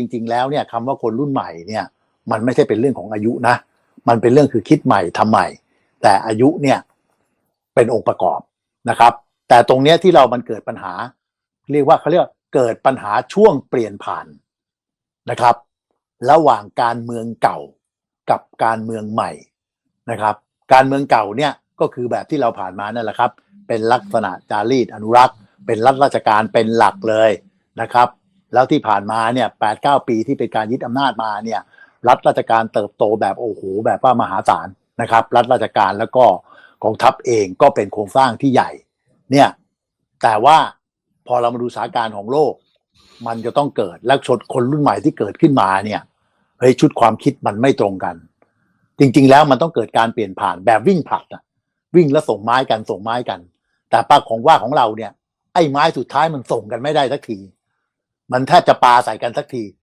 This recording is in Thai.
จริง ๆ แล้วเนี่ยคำว่าคนรุ่นใหม่เนี่ย มันไม่ใช่เป็นเรื่องของอายุนะ มันเป็นเรื่องคือคิดใหม่ทำใหม่ แต่อายุเนี่ยเป็นองค์ประกอบนะครับ แต่ตรงเนี้ยที่เรามันเกิดปัญหา เรียกว่าเขาเรียกเกิดปัญหาช่วงเปลี่ยนผ่านนะครับ ระหว่างการเมืองเก่ากับการเมืองใหม่นะครับ การเมืองเก่าเนี่ยก็คือแบบที่เราผ่านมานั่นแหละครับ เป็นลักษณะจารีตอนุรักษ์ เป็นรัฐราชการเป็นหลักเลยนะครับ แล้วที่ผ่านมาเนี่ยแปดเก้าปีที่เป็นการยึดอำนาจมาเนี่ยรัฐราชการเติบโตแบบโอ้โหแบบว่ามหาศาลนะครับ รัฐราชการแล้วก็กองทัพเองก็เป็นโครงสร้างที่ใหญ่เนี่ยแต่ว่าพอเรามาดูสถานการณ์ของโลก มันจะต้องเกิดและชนคนรุ่นใหม่ที่เกิดขึ้นมาเนี่ยเฮ้ยชุดความคิดมันไม่ตรงกัน จริง ๆ แล้วมันต้องเกิดการเปลี่ยนผ่านแบบวิ่งผลัดอะวิ่งแล้วส่งไม้กันส่งไม้กัน แต่ปาของว่าของเราเนี่ยไอ้ไม้สุดท้ายมันส่งกันไม่ได้สักที มันแทบจะปาใส่กันสักที